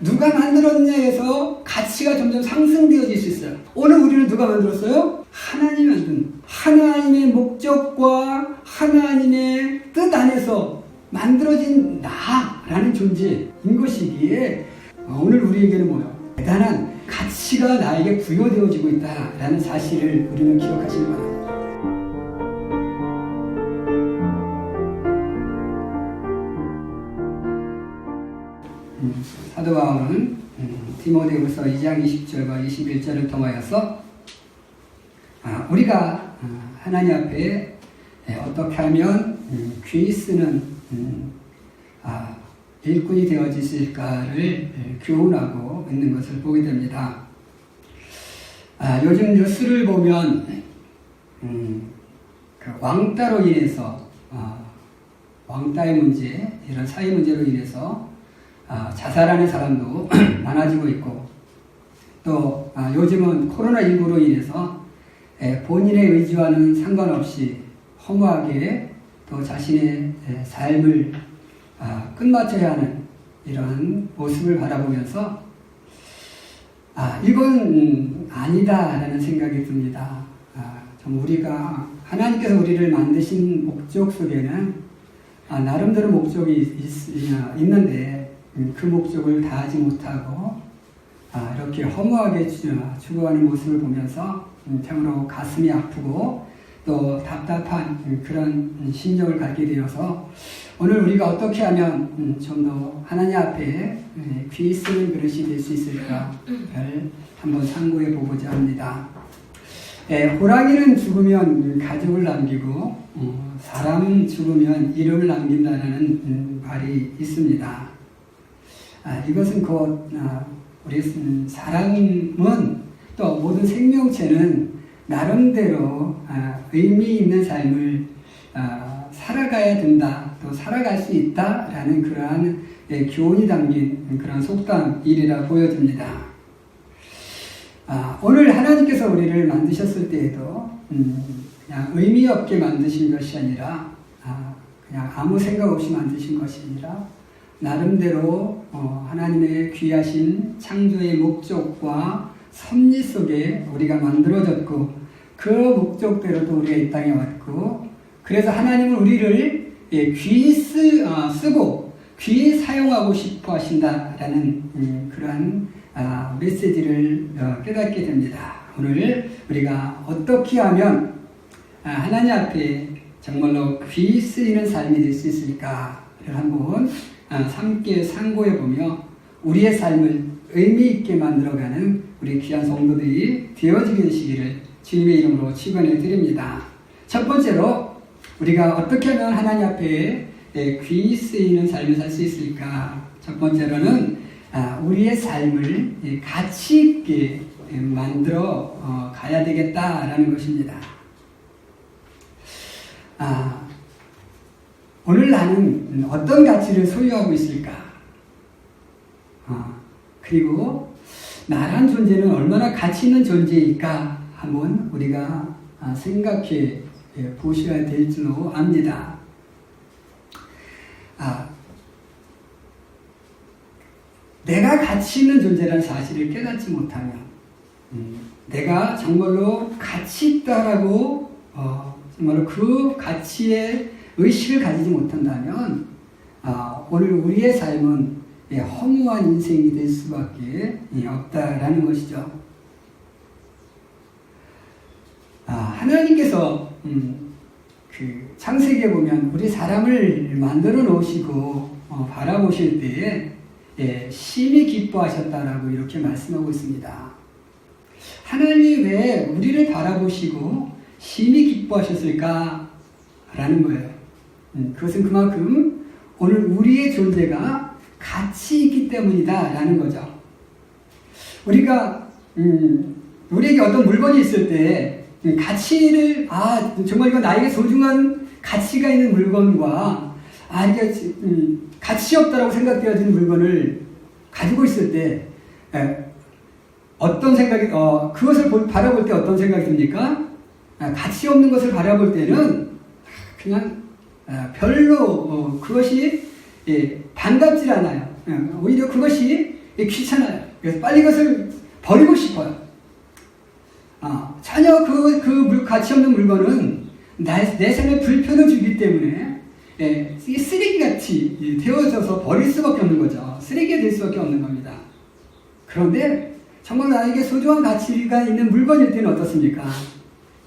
누가 만들었냐에서 가치가 점점 상승되어질 수 있어요. 오늘 우리는 누가 만들었어요? 하나님이 만든 하나님의 목적과 하나님의 뜻 안에서 만들어진 나라는 존재인 것이기에 어, 오늘 우리에게는 뭐예요? 대단한 가치가 나에게 부여되어지고 있다라는 사실을 우리는 기억하시기 바랍니다. 사도 바울은 음, 디모데후서 2장 20절과 21절을 통하여서 아, 우리가 아, 하나님 앞에 예, 어떻게 하면 음, 귀 쓰는 음, 아, 일꾼이 되어지실까를 예, 교훈하고 있는 것을 보게 됩니다. 아, 요즘 뉴스를 보면 음, 그 왕따로 인해서 아, 왕따의 문제 이런 사회 문제로 인해서 아, 자살하는 사람도 많아지고 있고 또 아, 요즘은 코로나19로 인해서 에, 본인의 의지와는 상관없이 허무하게 또 자신의 에, 삶을 아, 끝마쳐야 하는 이러한 모습을 바라보면서 아, 이건 음, 아니다라는 생각이 듭니다. 아, 좀 우리가 하나님께서 우리를 만드신 목적 속에는 아, 나름대로 목적이 있, 있는데 음, 그 목적을 다하지 못하고 아, 이렇게 허무하게 죽- 죽어가는 모습을 보면서 음, 참으로 가슴이 아프고 또 답답한 음, 그런 음, 심정을 갖게 되어서 오늘 우리가 어떻게 하면 음, 좀더 하나님 앞에 예, 귀 쓰는 그릇이 될 수 있을까를 한번 상고해 보고자 합니다. 예, 호랑이는 죽으면 가족을 남기고 어, 사람 죽으면 이름을 남긴다는 음, 말이 있습니다. 아, 이것은 곧 아, 우리 음, 사람은 또 모든 생명체는 나름대로 아, 의미 있는 삶을 아, 살아가야 된다, 또 살아갈 수 있다라는 그러한 예, 교훈이 담긴 그런 속담일이라 보여집니다. 아, 오늘 하나님께서 우리를 만드셨을 때에도 음, 그냥 의미 없게 만드신 것이 아니라 아, 그냥 아무 생각 없이 만드신 것이 아니라 나름대로 어, 하나님의 귀하신 창조의 목적과 섭리 속에 우리가 만들어졌고 그 목적대로도 우리가 이 땅에 왔고 그래서 하나님은 우리를 예, 귀 쓰, 어, 쓰고 귀 사용하고 싶어 하신다라는 음, 그러한 아, 메시지를 어, 깨닫게 됩니다. 오늘 우리가 어떻게 하면 아, 하나님 앞에 정말로 귀 쓰이는 삶이 될 수 있을까를 한번 아, 함께 상고해 보며 우리의 삶을 의미 있게 만들어가는 우리 귀한 성도들이 되어지게 되시기를 주님의 이름으로 축원해 드립니다. 첫 번째로 우리가 어떻게 하면 하나님 앞에 예, 귀 쓰이는 삶을 살 수 있을까? 첫 번째로는 아, 우리의 삶을 예, 가치 있게 예, 만들어 어, 가야 되겠다라는 것입니다. 아, 오늘 나는 어떤 가치를 소유하고 있을까? 아, 그리고 나란 존재는 얼마나 가치 있는 존재일까? 한번 우리가 아, 생각해 예, 보셔야 될 줄로 압니다. 아, 내가 가치 있는 존재라는 사실을 깨닫지 못하면, 음, 내가 정말로 가치 있다라고, 어, 정말로 그 가치에 의식을 가지지 못한다면, 아, 오늘 우리의 삶은 예, 허무한 인생이 될 수밖에 예, 없다라는 것이죠. 아, 하나님께서, 음, 그 창세기에 보면 우리 사람을 만들어 놓으시고 어, 바라보실 때에 예, 심히 기뻐하셨다라고 이렇게 말씀하고 있습니다. 하나님 왜 우리를 바라보시고 심히 기뻐하셨을까? 라는 거예요. 음, 그것은 그만큼 오늘 우리의 존재가 가치 있기 때문이다. 라는 거죠. 우리가, 음, 우리에게 어떤 물건이 있을 때, 음, 가치를, 아, 정말 이거 나에게 소중한 가치가 있는 물건과, 아, 이게, 음, 가치 없다라고 생각되어지는 물건을 가지고 있을 때, 에, 어떤 생각이, 어, 그것을 볼- 바라볼 때 어떤 생각이 듭니까? 아, 가치 없는 것을 바라볼 때는 그냥 아, 별로 어, 그것이 예, 반갑질 않아요. 예, 오히려 그것이 이게 귀찮아요. 그래서 빨리 이것을 버리고 싶어요. 아, 전혀 그, 그 물, 가치 없는 물건은 내, 내 삶에 불편을 주기 때문에 예, 쓰레기같이 예, 되어져서 버릴 수밖에 없는 거죠. 쓰레기가 될 수밖에 없는 겁니다. 그런데 정말 나에게 소중한 가치가 있는 물건일 때는 어떻습니까?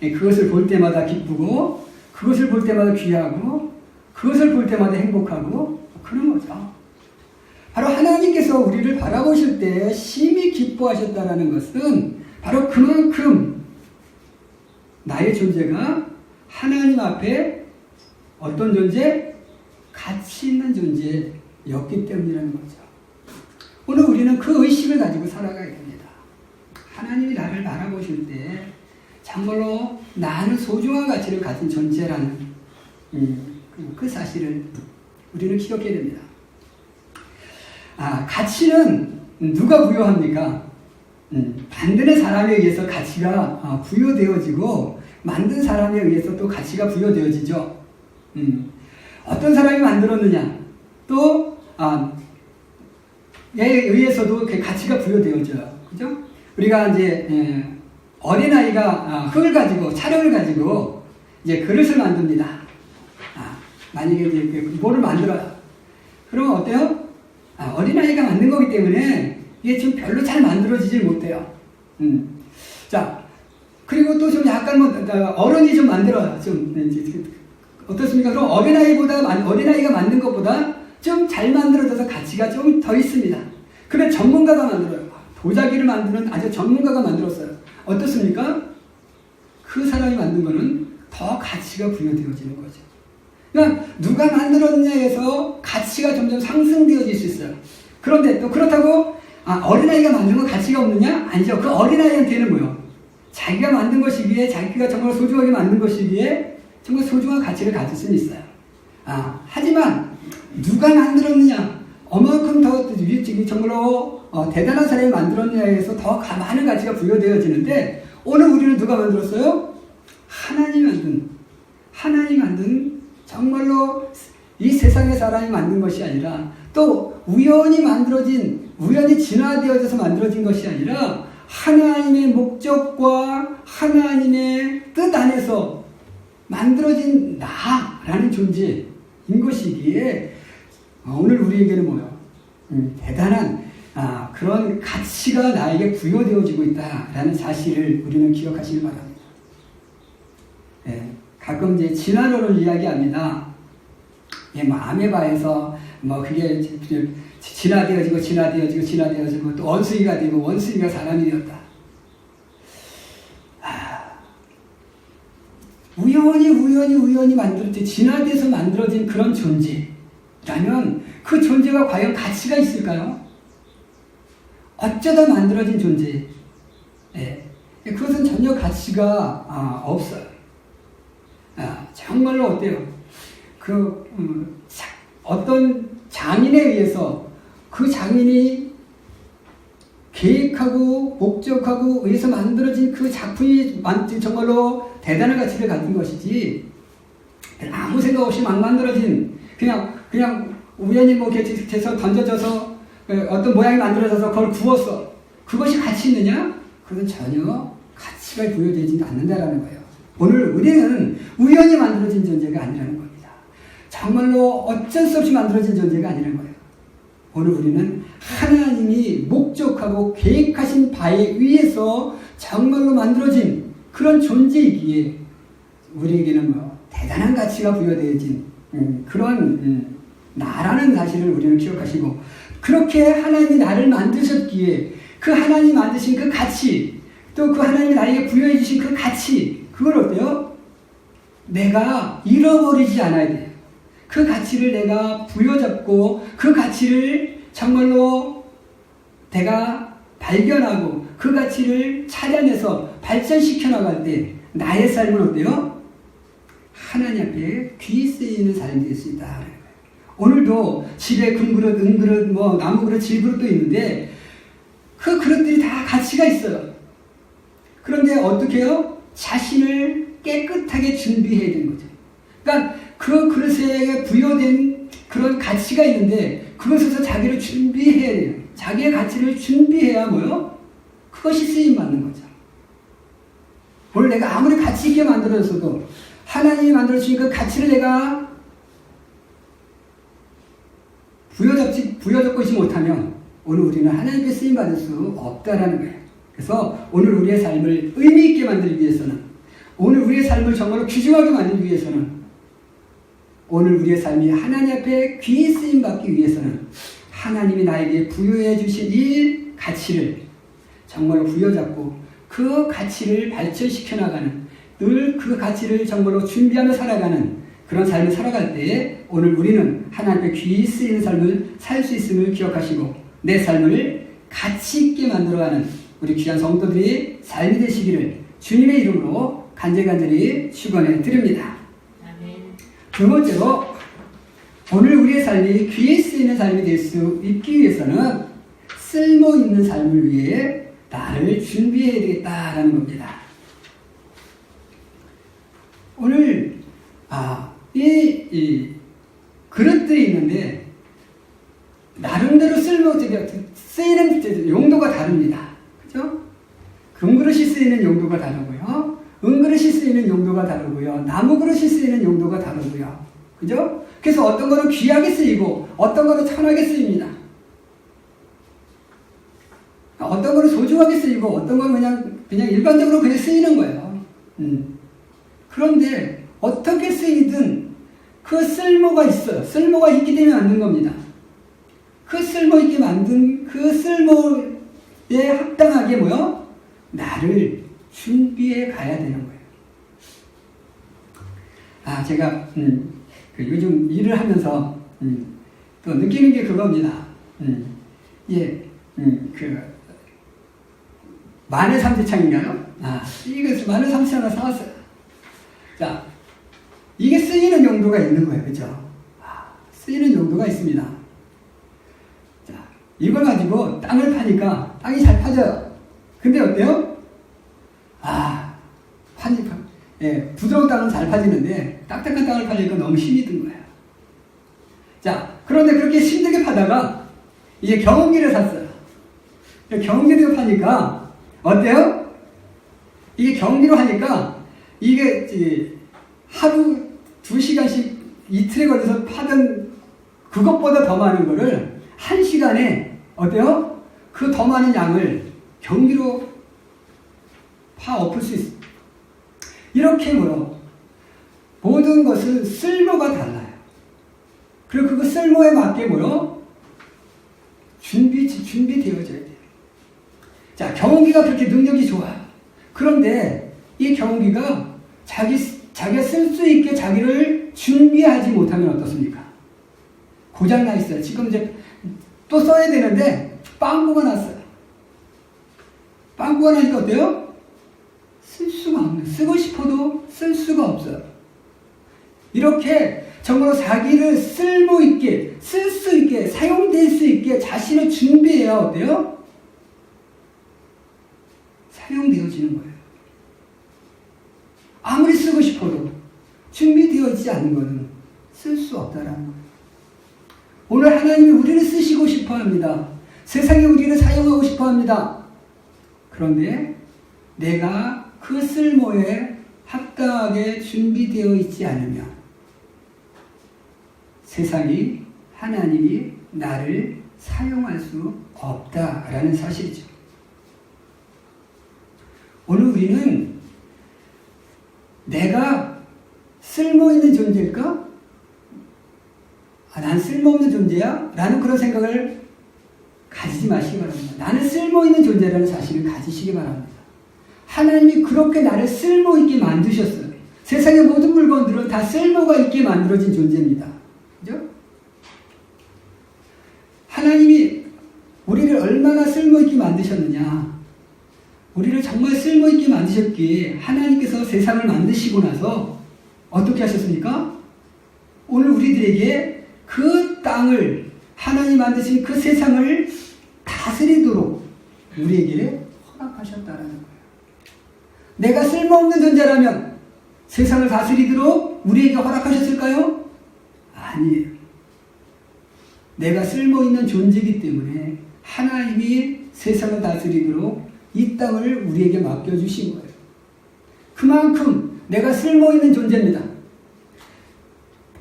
예, 그것을 볼 때마다 기쁘고 그것을 볼 때마다 귀하고 그것을 볼 때마다 행복하고 그런 거죠. 바로 하나님께서 우리를 바라보실 때 심히 기뻐하셨다라는 것은 바로 그만큼 나의 존재가 하나님 앞에 어떤 존재? 가치 있는 존재였기 때문이라는 거죠. 오늘 우리는 그 의식을 가지고 살아가야 됩니다. 하나님이 나를 바라보실 때 정말로 나는 소중한 가치를 가진 존재라는 음, 그 사실을 우리는 기억해야 됩니다. 아, 가치는 누가 부여합니까? 음, 만드는 사람에 의해서 가치가 아, 부여되어지고 만든 사람에 의해서 또 가치가 부여되어지죠. 음, 어떤 사람이 만들었느냐? 또 아, 에 의해서도 그 가치가 부여되어져요. 그죠? 우리가 이제 예, 어린아이가 아, 흙을 가지고 차력을 가지고 이제 그릇을 만듭니다. 아, 만약에 이제 그 뭐를 만들어요. 그러면 어때요? 아, 어린아이가 만든 거기 때문에 이게 좀 별로 잘 만들어지질 못해요. 음. 자, 그리고 또 좀 약간 뭐, 어른이 좀 만들어요. 좀, 이제, 어떻습니까? 그럼 어린아이보다, 어린아이가 만든 것보다 좀 잘 만들어져서 가치가 좀 더 있습니다. 그래, 전문가가 만들어요. 도자기를 만드는 아주 전문가가 만들었어요. 어떻습니까? 그 사람이 만든 거는 더 가치가 부여되어지는 거죠. 그러니까 누가 만들었냐에서 가치가 점점 상승되어질 수 있어요. 그런데 또 그렇다고 아, 어린아이가 만든 건 가치가 없느냐? 아니죠. 그 어린아이한테는 뭐요? 자기가 만든 것이기에 자기가 정말 소중하게 만든 것이기에 정말 소중한 가치를 가질 수는 있어요. 아, 하지만 누가 만들었느냐? 어만큼 더 정말로 어, 대단한 사람이 만들었냐에서 더 많은 가치가 부여되어지는데 오늘 우리는 누가 만들었어요? 하나님이 만든 하나님이 만든 정말로 이 세상의 사람이 만든 것이 아니라 또 우연히 만들어진 우연히 진화되어져서 만들어진 것이 아니라 하나님의 목적과 하나님의 뜻 안에서 만들어진 나라는 존재인 것이기에 오늘 우리에게는 뭐요? 음, 대단한 아, 그런 가치가 나에게 부여되어지고 있다라는 사실을 우리는 기억하시길 바랍니다. 예, 가끔 이제 진화론을 이야기합니다. 예, 뭐 아메바에서 뭐 그게 진화되어지고 진화되어지고 진화되어지고 또 원숭이가 되고 원숭이가 사람이 되었다. 아, 우연히 우연히 우연히 만들어진 진화돼서 만들어진 그런 존재 라면 그 존재가 과연 가치가 있을까요? 어쩌다 만들어진 존재. 예. 그것은 전혀 가치가 아, 없어요. 아, 정말로 어때요? 그 음, 어떤 장인에 의해서 그 장인이 계획하고 목적하고 의해서 만들어진 그 작품이 정말로 대단한 가치를 가진 것이지 아무 생각 없이 막 만들어진 그냥 그냥 우연히 뭐 돼서 던져져서 어떤 모양이 만들어져서 그걸 구웠어 그것이 가치 있느냐? 그건 전혀 가치가 부여되지 않는다라는 거예요. 오늘 우리는 우연히 만들어진 존재가 아니라는 겁니다. 정말로 어쩔 수 없이 만들어진 존재가 아니라는 거예요. 오늘 우리는 하나님이 목적하고 계획하신 바에 의해서 정말로 만들어진 그런 존재이기에 우리에게는 뭐 대단한 가치가 부여되어진 음, 그런 음, 나라는 사실을 우리는 기억하시고 그렇게 하나님이 나를 만드셨기에 그 하나님이 만드신 그 가치 또 그 하나님이 나에게 부여해 주신 그 가치 그걸 어때요? 내가 잃어버리지 않아야 돼요. 그 가치를 내가 부여잡고 그 가치를 정말로 내가 발견하고 그 가치를 찾아내서 발전시켜 나갈 때 나의 삶은 어때요? 하나님 앞에 귀 쓰이는 삶이 될 수 있다. 오늘도 집에 금그릇, 은그릇, 뭐 나무그릇, 질그릇도 있는데 그 그릇들이 다 가치가 있어요. 그런데 어떻게 해요? 자신을 깨끗하게 준비해야 되는 거죠. 그러니까 그 그릇에 부여된 그런 가치가 있는데 그것에서 자기를 준비해야 돼요. 자기의 가치를 준비해야 뭐요? 그것이 쓰임 받는 거죠. 오늘 내가 아무리 가치 있게 만들었어도 하나님이 만들어주신 그 가치를 내가 부여잡지, 부여잡지 못하면 오늘 우리는 하나님께 쓰임 받을 수 없다라는 거예요. 그래서 오늘 우리의 삶을 의미 있게 만들기 위해서는 오늘 우리의 삶을 정말로 귀중하게 만들기 위해서는 오늘 우리의 삶이 하나님 앞에 귀히 쓰임 받기 위해서는 하나님이 나에게 부여해 주신 이 가치를 정말로 부여잡고 그 가치를 발전시켜 나가는 늘 그 가치를 정말로 준비하며 살아가는 그런 삶을 살아갈 때에 오늘 우리는 하나님 앞에 귀히 쓰이는 삶을 살 수 있음을 기억하시고 내 삶을 가치 있게 만들어가는 우리 귀한 성도들이 삶이 되시기를 주님의 이름으로 간절간절히 축원해 드립니다. 두 번째로 오늘 우리의 삶이 귀에 쓰이는 삶이 될 수 있기 위해서는 쓸모 있는 삶을 위해 나를 준비해야 되겠다라는 겁니다. 오늘 아, 이, 이 그릇들이 있는데 나름대로 쓸모 쓰이는 용도가 다릅니다. 그죠? 금그릇이 쓰이는 용도가 다르고요. 은그릇이 쓰이는 용도가 다르고요. 나무 그릇이 쓰이는 용도가 다르고요. 그죠? 그래서 어떤 거는 귀하게 쓰이고 어떤 거는 천하게 쓰입니다. 어떤 거는 소중하게 쓰이고 어떤 거는 그냥 그냥 일반적으로 그냥 쓰이는 거예요. 음. 그런데 어떻게 쓰이든 그 쓸모가 있어요. 쓸모가 있기 때문에 만든 겁니다. 그 쓸모 있게 만든 그 쓸모에 합당하게 뭐요? 나를 준비해 가야 되는 거예요. 아, 제가 음, 그 요즘 일을 하면서 음, 또 느끼는 게 그겁니다. 음, 예, 음, 그 마늘 삼지창인가요? 아, 이거 마늘 삼지창 하나 사왔어요. 자, 이게 쓰이는 용도가 있는 거예요, 그죠? 아, 쓰이는 용도가 있습니다. 자, 이걸 가지고 땅을 파니까 땅이 잘 파져요. 근데 어때요? 아, 파니, 파, 예, 부드러운 땅은 잘 파지는데 딱딱한 땅을 파니까 너무 힘이 든 거예요. 자, 그런데 그렇게 힘들게 파다가 이제 경운기를 샀어요. 경운기를 파니까 어때요? 이게 경기로 하니까 이게 하루 두 시간씩 이틀에 걸려서 파던 그것보다 더 많은 거를 한 시간에 어때요? 그 더 많은 양을 경기로 파 엎을 수 있어. 이렇게 뭐요? 모든 것은 쓸모가 달라요. 그리고 그 쓸모에 맞게 뭐요? 준비 준비되어져야 돼요. 자, 경운기가 그렇게 능력이 좋아요. 그런데 이 경운기가 자기, 자기가 쓸 수 있게 자기를 준비하지 못하면 어떻습니까? 고장나 있어요. 지금 이제 또 써야 되는데 빵꾸가 났어요. 빵꾸가 나니까 어때요? 쓸 수가 없는, 쓰고 싶어도 쓸 수가 없어요. 이렇게 정말로 자기를 쓸모 있게, 쓸 수 있게, 사용될 수 있게 자신을 준비해야 어때요? 사용되어지는 거예요. 아무리 쓰고 싶어도 준비되어지지 않는 것은 쓸 수 없다라는 거예요. 오늘 하나님이 우리를 쓰시고 싶어 합니다. 세상에 우리를 사용하고 싶어 합니다. 그런데 내가 그 쓸모에 합당하게 준비되어 있지 않으면 세상이 하나님이 나를 사용할 수 없다라는 사실이죠. 오늘 우리는 내가 쓸모 있는 존재일까? 아, 난 쓸모없는 존재야? 라는 그런 생각을 가지지 마시기 바랍니다. 나는 쓸모 있는 존재라는 사실을 가지시기 바랍니다. 하나님이 그렇게 나를 쓸모 있게 만드셨어요. 세상의 모든 물건들은 다 쓸모가 있게 만들어진 존재입니다. 그죠? 하나님이 우리를 얼마나 쓸모 있게 만드셨느냐? 우리를 정말 쓸모 있게 만드셨기에 하나님께서 세상을 만드시고 나서 어떻게 하셨습니까? 오늘 우리들에게 그 땅을 하나님 만드신 그 세상을 다스리도록 우리에게 허락하셨다라는 거예요. 내가 쓸모없는 존재라면 세상을 다스리도록 우리에게 허락하셨을까요? 아니에요. 내가 쓸모 있는 존재이기 때문에 하나님이 세상을 다스리도록 이 땅을 우리에게 맡겨주신 거예요. 그만큼 내가 쓸모 있는 존재입니다.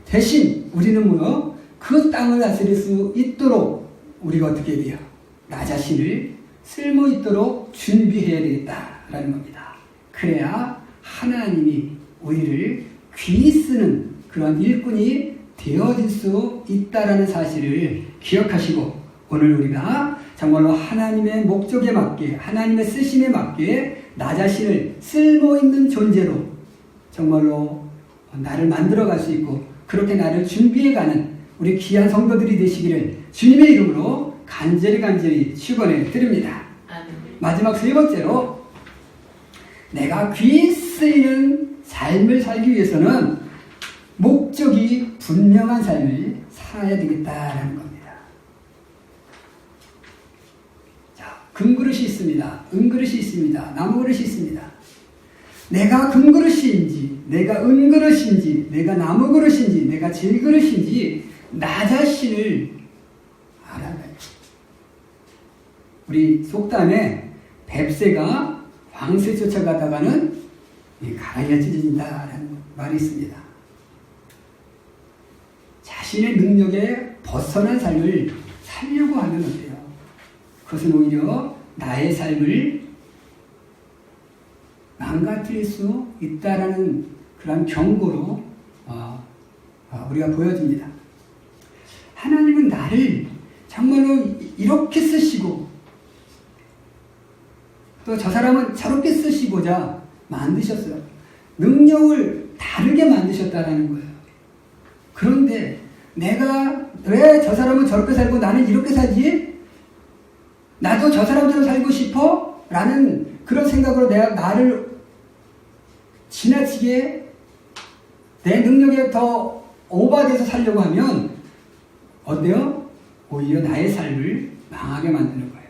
대신 우리는 뭐요? 그 땅을 다스릴 수 있도록 우리가 어떻게 돼요? 나 자신을 쓸모 있도록 준비해야 되겠다라는 겁니다. 그래야 하나님이 우리를 귀히 쓰는 그런 일꾼이 되어질 수 있다라는 사실을 기억하시고 오늘 우리가 정말로 하나님의 목적에 맞게 하나님의 쓰심에 맞게 나 자신을 쓸모 있는 존재로 정말로 나를 만들어갈 수 있고 그렇게 나를 준비해가는 우리 귀한 성도들이 되시기를 주님의 이름으로 간절히 간절히 축원해 드립니다. 마지막 세 번째로 내가 귀 쓰이는 삶을 살기 위해서는 목적이 분명한 삶을 살아야 되겠다라는 겁니다. 자, 금그릇이 있습니다. 은그릇이 있습니다. 나무그릇이 있습니다. 내가 금그릇인지, 내가 은그릇인지, 내가 나무그릇인지, 내가 질그릇인지 나 자신을 알아가야 돼. 우리 속담에 뱁새가 황새 쫓아가다가는 이 가랑이가 찢어진다라는 말이 있습니다. 자신의 능력에 벗어난 삶을 살려고 하면 어때요? 그것은 오히려 나의 삶을 망가뜨릴 수 있다라는 그런 경고로 어, 어, 우리가 보여집니다. 하나님은 나를 정말로 이렇게 쓰시고 또 저 사람은 저렇게 쓰시고자 만드셨어요. 능력을 다르게 만드셨다라는 거예요. 그런데 내가 왜 저 사람은 저렇게 살고 나는 이렇게 살지? 나도 저 사람처럼 살고 싶어? 라는 그런 생각으로 내가 나를 지나치게 내 능력에 더 오버돼서 살려고 하면 어때요? 오히려 나의 삶을 망하게 만드는 거예요.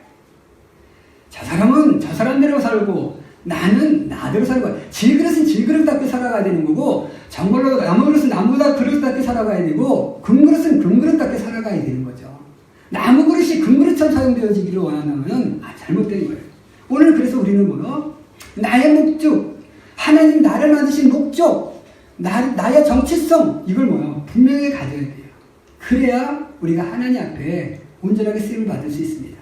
저 사람은 저 사람대로 살고 나는 나대로 살고 질그릇은 질그릇답게 살아가야 되는 거고 정말로 나무그릇은 나무다 그릇답게 살아가야 되고 금그릇은 금그릇답게 살아가야 되는 거죠. 나무 그릇이 금그릇처럼 사용되어지기를 원한다면 아, 잘못된 거예요. 오늘 그래서 우리는 뭐요? 나의 목적, 하나님 나를 만드신 목적, 나, 나의 정체성 이걸 뭐요? 분명히 가져야 돼요. 그래야 우리가 하나님 앞에 온전하게 쓰임을 받을 수 있습니다.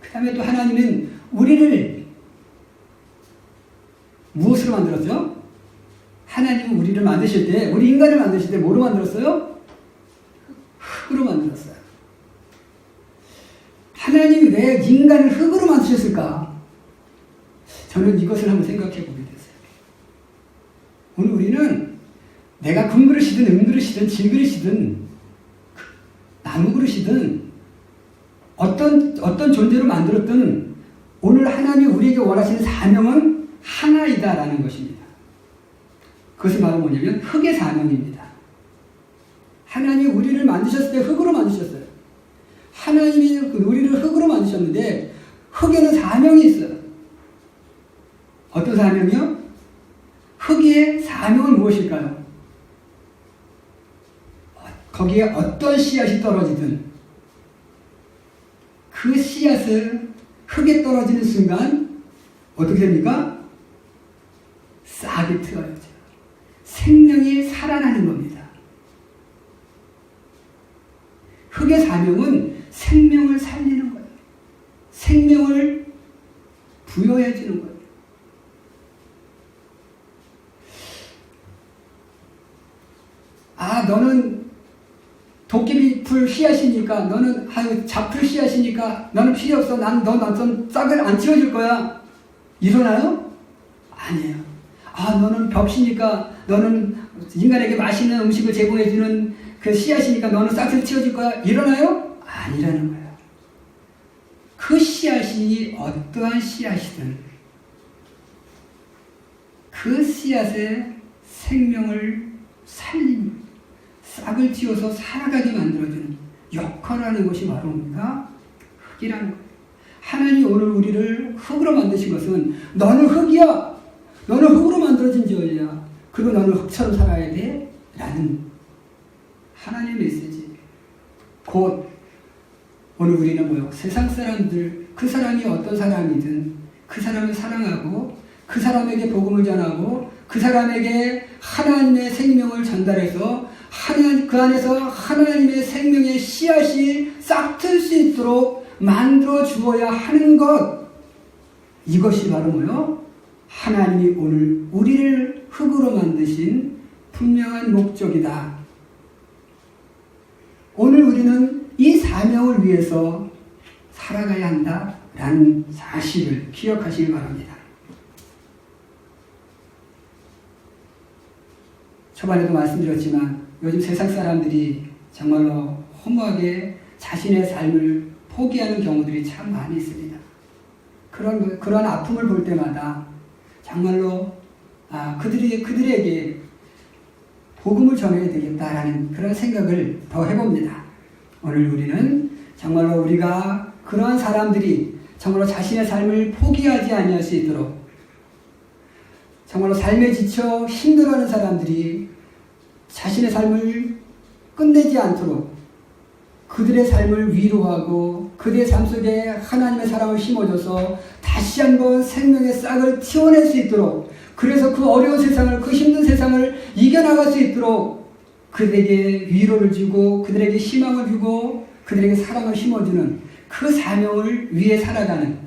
그 다음에 또 하나님은 우리를 무엇으로 만들었죠? 하나님은 우리를 만드실 때, 우리 인간을 만드실 때 뭐로 만들었어요? 흙으로 만들었어요. 하나님이 왜 인간을 흙으로 만드셨을까? 저는 이것을 한번 생각해 보게 됐어요. 오늘 우리는 내가 금그릇이든 은그릇이든 질그릇이든 나무 그릇이든 어떤 어떤 존재로 만들었든 오늘 하나님이 우리에게 원하시는 사명은 하나이다라는 것입니다. 그것이 바로 뭐냐면 흙의 사명입니다. 하나님이 우리를 만드셨을 때 흙으로 만드셨어요. 하나님이 우리를 흙으로 만드셨는데 흙에는 사명이 있어요. 어떤 사명이요? 흙의 사명은 무엇일까요? 거기에 어떤 씨앗이 떨어지든 그 씨앗을 흙에 떨어지는 순간 어떻게 됩니까? 싹이 트어야죠. 생명이 살아나는 겁니다. 흙의 사명은 생명을 살리는 거예요. 생명을 부여해 주는 거예요. 아, 너는 도깨비 풀 씨앗이니까 너는 아유 잡풀 씨앗이니까 너는 필요 없어. 난너나좀 싹을 안 치워줄 거야. 일어나요? 아니에요. 아 너는 벽시니까 너는 인간에게 맛있는 음식을 제공해주는 그 씨앗이니까 너는 싹을 치워줄 거야. 일어나요? 아니라는 거예요. 그 씨앗이 어떠한 씨앗이든 그 씨앗의 생명을 살립니다. 싹을 틔워서 살아가게 만들어주는 역할을 하는 것이 바로 뭡니까? 흙이라는 거예요. 하나님이 오늘 우리를 흙으로 만드신 것은 너는 흙이야. 너는 흙으로 만들어진 지어야. 그리고 너는 흙처럼 살아야 돼. 라는 하나님의 메시지. 곧 오늘 우리는 뭐요? 세상 사람들, 그 사람이 어떤 사람이든 그 사람을 사랑하고 그 사람에게 복음을 전하고 그 사람에게 하나님의 생명을 전달해서 하나님, 그 안에서 하나님의 생명의 씨앗이 싹틀 수 있도록 만들어 주어야 하는 것. 이것이 바로 뭐요? 하나님이 오늘 우리를 흙으로 만드신 분명한 목적이다. 오늘 우리는 이 사명을 위해서 살아가야 한다라는 사실을 기억하시기 바랍니다. 초반에도 말씀드렸지만 요즘 세상 사람들이 정말로 허무하게 자신의 삶을 포기하는 경우들이 참 많이 있습니다. 그런 그런 아픔을 볼 때마다 정말로 아, 그들이 그들에게 복음을 전해야 되겠다라는 그런 생각을 더 해봅니다. 오늘 우리는 정말로 우리가 그러한 사람들이 정말로 자신의 삶을 포기하지 아니할 수 있도록 정말로 삶에 지쳐 힘들어하는 사람들이 자신의 삶을 끝내지 않도록 그들의 삶을 위로하고 그들의 삶 속에 하나님의 사랑을 심어줘서 다시 한번 생명의 싹을 틔워낼 수 있도록 그래서 그 어려운 세상을 그 힘든 세상을 이겨나갈 수 있도록 그들에게 위로를 주고 그들에게 희망을 주고 그들에게 사랑을 심어주는 그 사명을 위해 살아가는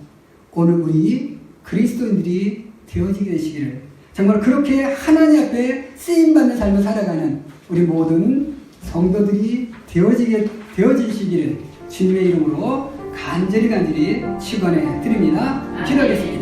오늘 우리 그리스도인들이 되어지게 되시기를 정말 그렇게 하나님 앞에 쓰임받는 삶을 살아가는 우리 모든 성도들이 되어지게, 되어지시기를 주님의 이름으로 간절히 간절히 축원해 드립니다. 기도하겠습니다.